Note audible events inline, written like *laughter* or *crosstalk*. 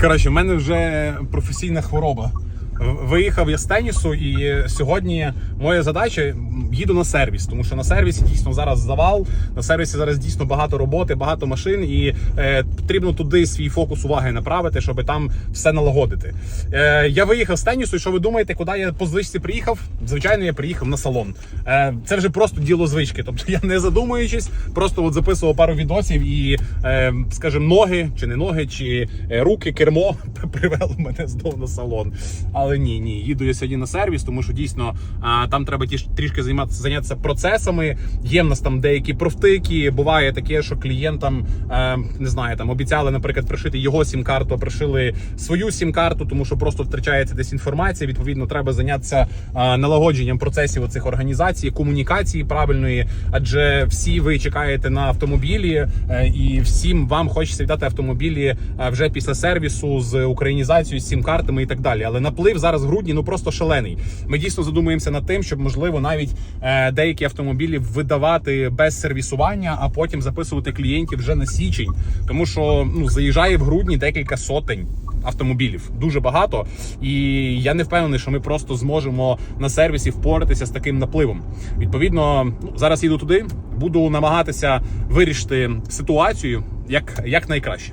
Коротше, в мене вже професійна хвороба. Виїхав я з тенісу, і сьогодні моя задача їду на сервіс, тому що на сервісі дійсно зараз завал. На сервісі зараз дійсно багато роботи, багато машин, і е, потрібно туди свій фокус уваги направити, щоб там все налагодити. Е, я виїхав з тенісу, і що ви думаєте, куди я по звичці приїхав? Звичайно, я приїхав на салон. Е, це вже просто діло звички. Тобто я не задумуючись, просто от записував пару відосів і, е, скажімо, ноги чи не ноги, чи е, руки, кермо *laughs* привели мене знов на салон. Але ні, ні, їду я сьогодні на сервіс, тому що дійсно а, там треба ті трішки займатися зайнятися процесами. Є в нас там деякі профтики. Буває таке, що клієнтам е, не знаю, там обіцяли, наприклад, пришити його сім-карту, а пришили свою сім-карту, тому що просто втрачається десь інформація. Відповідно, треба зайнятися а, налагодженням процесів оцих організацій, комунікації правильної, адже всі ви чекаєте на автомобілі, е, і всім вам хочеться віддати автомобілі е, вже після сервісу з українізацією, з сім-картами і так далі. Але наплив зараз в грудні ну просто шалений. Ми дійсно задумуємося над тим, щоб можливо навіть е, деякі автомобілі видавати без сервісування, а потім записувати клієнтів вже на січень, тому що ну заїжджає в грудні декілька сотень. Автомобілів дуже багато, і я не впевнений, що ми просто зможемо на сервісі впоратися з таким напливом. Відповідно, ну, зараз їду туди, буду намагатися вирішити ситуацію як, як найкраще.